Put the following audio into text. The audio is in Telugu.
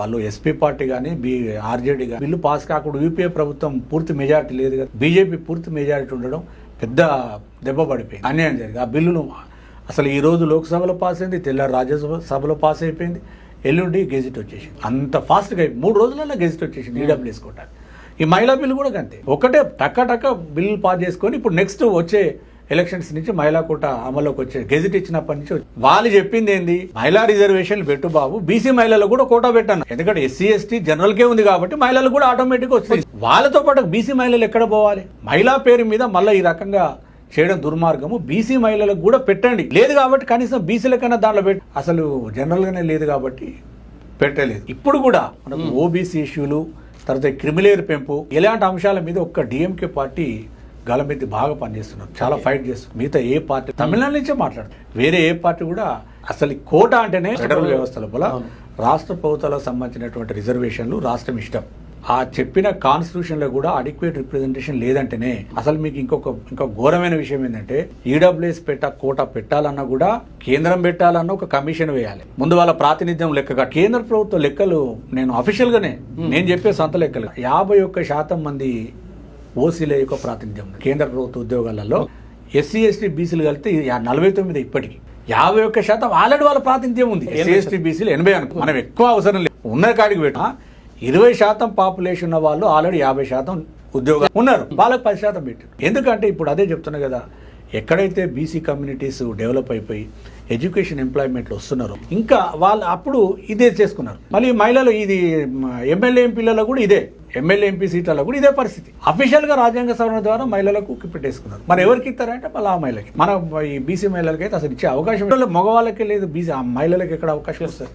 వాళ్ళు ఎస్పీ పార్టీ కానీ బి ఆర్జేడీ కానీ బిల్లు పాస్ కాకుండా యూపీఏ ప్రభుత్వం పూర్తి మెజారిటీ లేదు కదా. బీజేపీ పూర్తి మెజారిటీ ఉండడం పెద్ద దెబ్బ పడిపోయింది. అన్యాయం జరిగింది. ఆ బిల్లును అసలు ఈ రోజు లోక్సభలో పాస్ అయింది తెల్లారి రాజ్యసభ సభలో పాస్ అయిపోయింది. ఎల్లుండి గెజిట్ వచ్చేసింది. అంత ఫాస్ట్గా. మూడు రోజులలో గెజిట్ వచ్చేసింది ఈడబ్ల్యూ వేసుకోవడానికి ఈ మహిళా బిల్లు కూడా అంతే ఒకటే టక్క టక్క బిల్లు పాస్ చేసుకొని ఇప్పుడు నెక్స్ట్ వచ్చే ఎలక్షన్స్ నుంచి మహిళా కోట అమల్లోకి వచ్చే గెజిట్ ఇచ్చినప్పటి నుంచి వాళ్ళు చెప్పింది ఏంది? మహిళా రిజర్వేషన్లు పెట్టు బాబు. బీసీ మహిళలకు కూడా కోటా పెట్టాను ఎందుకంటే ఎస్సీ ఎస్టీ జనరల్ కే ఉంది కాబట్టి మహిళలకు కూడా ఆటోమేటిక్ వస్తుంది వాళ్ళతో పాటు బీసీ మహిళలు ఎక్కడ పోవాలి? మహిళా పేరు మీద మళ్ళీ ఈ రకంగా చేయడం దుర్మార్గము. బీసీ మహిళలకు కూడా పెట్టండి. లేదు కాబట్టి కనీసం బీసీలకైనా దాంట్లో పెట్టి. అసలు జనరల్గానే లేదు కాబట్టి పెట్టలేదు. ఇప్పుడు కూడా మనకు ఓబీసీ ఇష్యూలు తర్వాత క్రిమిలేర్ పెంపు ఇలాంటి అంశాల మీద ఒక్క డిఎంకే పార్టీ గలమెత్తి బాగా పనిచేస్తున్నారు చాలా ఫైట్ చేస్తున్నారు మిగతా ఏ పార్టీ తమిళనాడు నుంచే మాట్లాడుతున్నారు వేరే ఏ పార్టీ కూడా అసలు కోట అంటేనే ఫెడరల్ వ్యవస్థ లోపల రాష్ట్ర ప్రభుత్వాలకు సంబంధించినటువంటి రిజర్వేషన్లు రాష్ట్రం ఇష్టం. ఆ చెప్పిన కాన్స్టిట్యూషన్లో కూడా అడిక్వేట్ రిప్రజెంటేషన్ లేదంటేనే అసలు మీకు ఇంకొక ఇంకొక ఘోరమైన విషయం ఏంటంటే ఈడబ్ల్యూఎస్ పెట్ట కోట పెట్టాలన్నా కూడా కేంద్రం పెట్టాలన్నా ఒక కమిషన్ వేయాలి. ముందు వాళ్ళ ప్రాతినిధ్యం లెక్కగా. కేంద్ర ప్రభుత్వ లెక్కలు నేను అఫీషియల్ గానే నేను చెప్పే సొంత లెక్కలు. యాభై ఒక్క శాతం మంది ఓసీల యొక్క ప్రాతినిధ్యం ఉంది. కేంద్ర ప్రభుత్వ ఉద్యోగాలలో ఎస్సీ ఎస్టీ బీసీలు కలిపితే నలభై తొమ్మిది ఇప్పటికి. యాభై ఒక్క శాతం ఆల్రెడీ వాళ్ళ ప్రాతినిధ్యం ఉంది. ఎస్సీ ఎస్టీ బీసీలు ఎనభై అనుకో మనం ఎక్కువ అవసరం లేదు. ఉన్న కాడికి పెట్టా. ఇరవై శాతం పాపులేషన్ ఉన్న వాళ్ళు ఆల్రెడీ యాభై శాతం ఉద్యోగాలు ఉన్నారు. వాళ్ళకి పది శాతం పెట్టారు. ఎందుకంటే ఇప్పుడు అదే చెప్తున్నా కదా ఎక్కడైతే బీసీ కమ్యూనిటీస్ డెవలప్ అయిపోయి ఎడ్యుకేషన్ ఎంప్లాయ్మెంట్లో వస్తున్నారు. ఇంకా వాళ్ళు అప్పుడు ఇదే చేసుకున్నారు. మళ్ళీ మహిళలు ఇది ఎమ్మెల్యే ఎంపీలలో కూడా ఇదే. ఎమ్మెల్యే ఎంపీ సీట్లలో కూడా ఇదే పరిస్థితి. అఫీషియల్గా రాజ్యాంగ సవరణ ద్వారా మహిళలకు పెట్టేసుకున్నారు మరి ఎవరికి ఇస్తారంటే మళ్ళీ ఆ మహిళకి మన ఈ బీసీ మహిళలకి అయితే అసలు ఇచ్చే అవకాశం మగవాళ్ళకి లేదు బీసీ ఆ మహిళలకు ఎక్కడ అవకాశం వస్తుంది